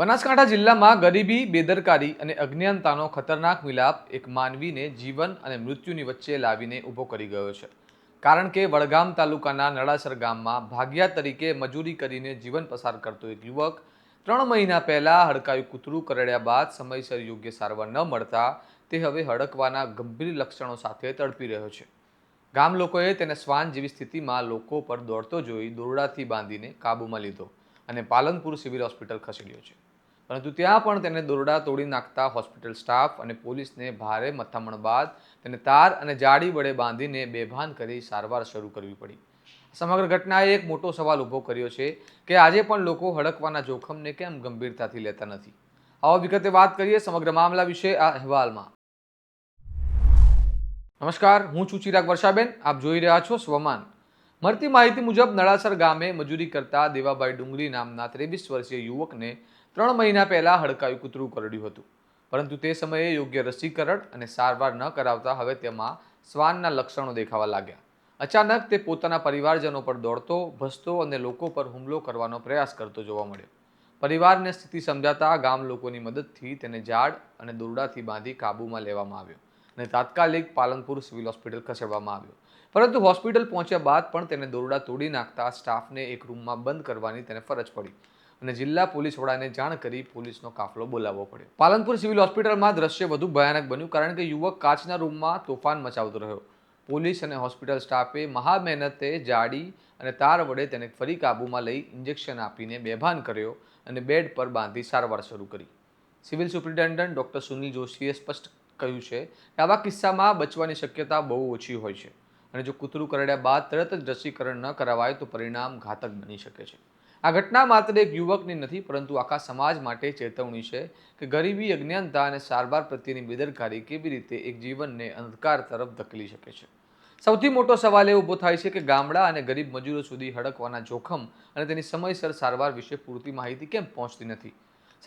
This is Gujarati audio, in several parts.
બનાસકાંઠા જિલ્લામાં ગરીબી, બેદરકારી અને અજ્ઞાનતાનો ખતરનાક મિલાપ એક માનવીને જીવન અને મૃત્યુની વચ્ચે લાવીને ઊભો કરી ગયો છે. કારણ કે વડગામ તાલુકાના નળાસર ગામમાં ભાગ્યા તરીકે મજૂરી કરીને જીવન પસાર કરતો એક યુવક ત્રણ મહિના પહેલાં હડકાયું કૂતરું કરડ્યા બાદ સમયસર યોગ્ય સારવાર ન મળતા તે હવે હડકવાના ગંભીર લક્ષણો સાથે તડપી રહ્યો છે. ગામ લોકોએ તેને શ્વાન જેવી સ્થિતિમાં લોકો પર દોડતો જોઈ દોરડાથી બાંધીને કાબૂમાં લીધો અને પાલનપુર સિવિલ હોસ્પિટલ ખસેડ્યો છે. પરંતુ ત્યાં પણ તેને દોરડા તોડી નાખતા હોસ્પિટલ સ્ટાફ અને પોલીસને ભારે મથામણ બાદ તેને તાર અને જાળી વડે બાંધીને બેભાન કરી સારવાર શરૂ કરવી પડી. સમગ્ર ઘટનાએ એક મોટો સવાલ ઊભો કર્યો છે કે આજે પણ લોકો હડકવાના જોખમને કેમ ગંભીરતાથી લેતા નથી? આવો વિગતે વાત કરીએ સમગ્ર મામલા વિશે આ અહેવાલમાં. નમસ્કાર, હું છું ચિરાગ વર્ષાબેન. આપ જોઈ રહ્યા છો સ્વમાન. મળતી માહિતી મુજબ નળાસર ગામે મજૂરી કરતા દેવાભાઈ ડુંગરી નામના ત્રેવીસ વર્ષીય યુવકને ત્રણ મહિના પહેલાં હડકાયું કૂતરું કરડ્યું હતું. પરંતુ તે સમયે યોગ્ય રસીકરણ અને સારવાર ન કરાવતા હવે તેમાં શ્વાનના લક્ષણો દેખાવા લાગ્યા. અચાનક તે પોતાના પરિવારજનો પર દોડતો, ભસતો અને લોકો પર હુમલો કરવાનો પ્રયાસ કરતો જોવા મળ્યો. પરિવારને સ્થિતિ સમજાતા ગામ લોકોની મદદથી તેને ઝાડ અને દોરડાથી બાંધી કાબૂમાં લેવામાં આવ્યો. અને તાત્કાલિક પાલનપુર સિવિલ હોસ્પિટલ ખસેડવામાં આવ્યો. પરંતુ હોસ્પિટલ પહોંચ્યા બાદ પણ તેને દોરડા તોડી નાખતા સ્ટાફને એક રૂમમાં બંધ કરવાની તેને ફરજ પડી અને જિલ્લા પોલીસ વડાને જાણ કરી પોલીસનો કાફલો બોલાવવો પડ્યો. પાલનપુર સિવિલ હોસ્પિટલમાં દ્રશ્ય વધુ ભયાનક બન્યું કારણ કે યુવક કાચના રૂમમાં તોફાન મચાવતો રહ્યો. પોલીસ અને હોસ્પિટલ સ્ટાફે મહા મહેનતે જાડી અને તાર વડે તેને ફરી કાબૂમાં લઈ ઇન્જેક્શન આપીને બેભાન કર્યો અને બેડ પર બાંધી સારવાર શરૂ કરી. સિવિલ સુપ્રિન્ટેન્ડન્ટ ડૉક્ટર સુનિલ જોશીએ સ્પષ્ટ કહ્યું છે કે આવા કિસ્સામાં બચવાની શક્યતા બહુ ઓછી હોય છે. અને જો કૂતરું કરડ્યા બાદ તરત જ રસીકરણ ન કરાવાય તો પરિણામ ઘાતક બની શકે છે. આ ઘટના માત્ર એક યુવકની નથી, પરંતુ આખા સમાજ માટે ચેતવણી છે કે ગરીબી, અજ્ઞાનતા અને સારવાર પ્રત્યેની બેદરકારી કેવી રીતે એક જીવનને અંધકાર તરફ ધકેલી શકે છે. સૌથી મોટો સવાલ એ ઊભો થાય છે કે ગામડા અને ગરીબ મજૂરો સુધી હડકવાના જોખમ અને તેની સમયસર સારવાર વિશે પૂરતી માહિતી કેમ પહોંચતી નથી?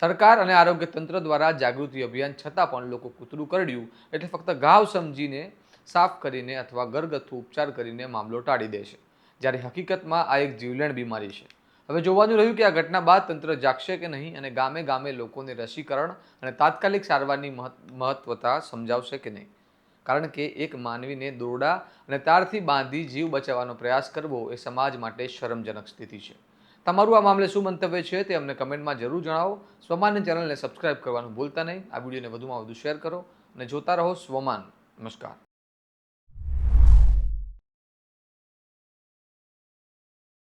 સરકાર અને આરોગ્ય તંત્ર દ્વારા જાગૃતિ અભિયાન છતાં પણ લોકો કૂતરું કરડ્યું એટલે ફક્ત ઘાવ સમજીને સાફ કરીને અથવા ઘરગથ્થુ ઉપચાર કરીને મામલો ટાળી દે છે. જ્યારે હકીકતમાં આ એક જીવલેણ બીમારી છે. હવે જોવાનું રહ્યું કે આ ઘટના બાદ તંત્ર જાગશે કે નહીં અને ગામે ગામે લોકોને રસીકરણ અને તાત્કાલિક સારવારની મહત્- મહત્વતા સમજાવશે કે નહીં. કારણ કે એક માનવીને દોરડા અને તારથી બાંધી જીવ બચાવવાનો પ્રયાસ કરવો એ સમાજ માટે શરમજનક સ્થિતિ છે. તમારું આ મામલે શું મંતવ્ય છે તે અમને કમેન્ટમાં જરૂર જણાવો. સ્વમાન ચેનલને સબસ્ક્રાઇબ કરવાનું ભૂલતા નહીં. આ વિડીયોને વધુમાં વધુ શેર કરો અને જોતા રહો સ્વમાન. નમસ્કાર.